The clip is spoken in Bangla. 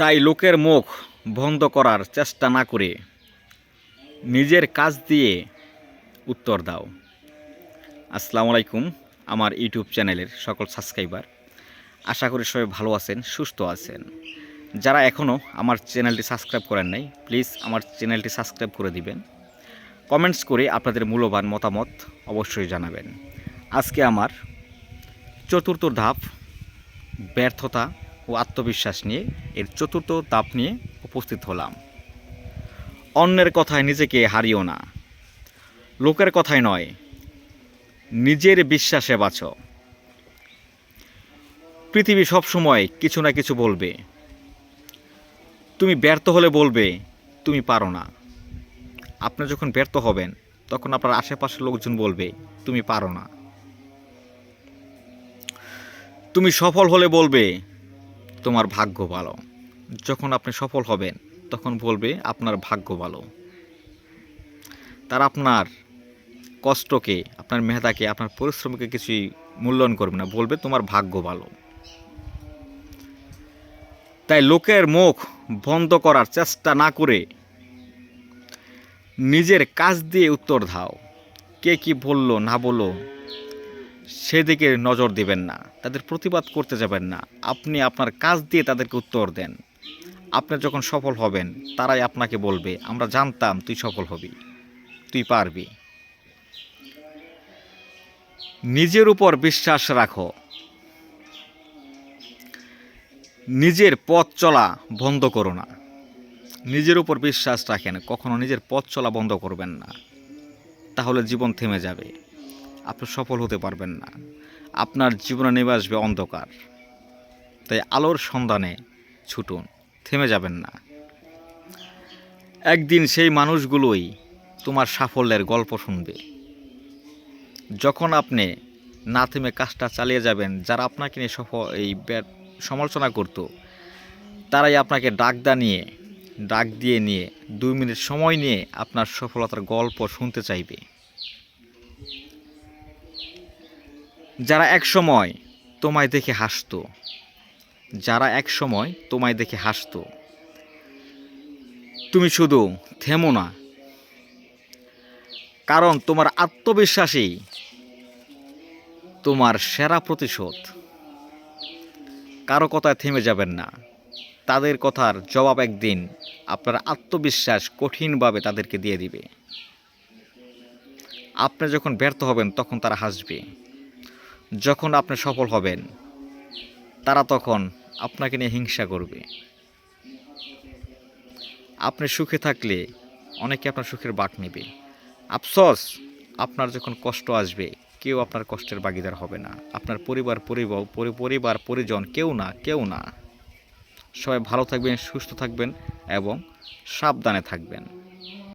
তাই লোকের মুখ বন্ধ করার চেষ্টা না করে নিজের কাজ দিয়ে উত্তর দাও। আসসালামু আলাইকুম, আমার ইউটিউব চ্যানেলের সকল সাবস্ক্রাইবার। আশা করি সবাই ভালো আছেন, সুস্থ আছেন। যারা এখনও আমার চ্যানেলটি সাবস্ক্রাইব করেন নাই, প্লিজ আমার চ্যানেলটি সাবস্ক্রাইব করে দিবেন। কমেন্টস করে আপনাদের মূল্যবান মতামত অবশ্যই জানাবেন। আজকে আমার চতুর্থ ধাপ, ব্যর্থতা ও আত্মবিশ্বাস নিয়ে, এর চতুর্থ তাপ নিয়ে উপস্থিত হলাম। অন্যের কথায় নিজেকে হারিও না। লোকের কথায় নয়, নিজের বিশ্বাসে বাঁচো। পৃথিবী সবসময় কিছু না কিছু বলবে। তুমি ব্যর্থ হলে বলবে, তুমি পারো না। আপনি যখন ব্যর্থ হবেন, তখন আপনার আশেপাশের লোকজন বলবে, তুমি পারো না। তুমি সফল হলে বলবে তোমার ভাগ্য ভালো। যখন আপনি সফল হবেন, তখন বলবে আপনার ভাগ্য ভালো। তারা আপনার কষ্টকে, আপনার মেহতাকে আপনার পরিশ্রমকে কিছুই মূল্যায়ন করবে না, বলবে তোমার ভাগ্য ভালো। তাই লোকের মুখ বন্ধ করার চেষ্টা না করে নিজের কাজ দিয়ে উত্তর দাও। কে কি বলল, না বলল সেদিকে নজর দিবেন না, তাদের প্রতিবাদ করতে যাবেন না। আপনি আপনার কাজ দিয়ে তাদেরকে উত্তর দেন। আপনি যখন সফল হবেন, তারাই আপনাকে বলবে, আমরা জানতাম তুই সফল হবি, তুই পারবি। নিজের উপর বিশ্বাস রাখো। নিজের পথ চলা বন্ধ করো না। নিজের উপর বিশ্বাস রাখেন, কখনো নিজের পথ চলা বন্ধ করবেন না। তাহলে জীবন থেমে যাবে। আপনি সফল হতে পারবেন না। আপনার জীবনে নেমে আসবে অন্ধকার। তাই আলোর সন্ধানে ছুটুন, থেমে যাবেন না। একদিন সেই মানুষগুলোই তোমার সাফল্যের গল্প শুনবে। যখন আপনি না থেমে কাজটা চালিয়ে যাবেন, যারা আপনাকে নিয়ে সফল এই সমালোচনা করতো, তারাই আপনাকে ডাকদা নিয়ে ডাক দিয়ে নিয়ে, দুই মিনিট সময় নিয়ে আপনার সফলতার গল্প শুনতে চাইবে। যারা এক সময় তোমায় দেখে হাসতো, যারা এক সময় তোমায় দেখে হাসতো, তুমি শুধু থেমো না। কারণ তোমার আত্মবিশ্বাসী, তোমার সেরা প্রতিশোধ। কারও কথায় থেমে যাবেন না। তাদের কথার জবাব একদিন আপনার আত্মবিশ্বাস কঠিনভাবে তাদেরকে দিয়ে দিবে। আপনি যখন ব্যর্থ হবেন, তখন তারা হাসবে। যখন আপনি সফল হবেন, তারা তখন আপনাকে নিয়ে হিংসা করবে। আপনি সুখে থাকলে অনেকে আপনার সুখের বাক নেবে। আফসোস, আপনার যখন কষ্ট আসবে, কেউ আপনার কষ্টের ভাগিদার হবে না। আপনার পরিবার পরিবার পরিবার, পরিজন কেউ না কেউ না। সবাই ভালো থাকবেন, সুস্থ থাকবেন এবং সাবধানে থাকবেন।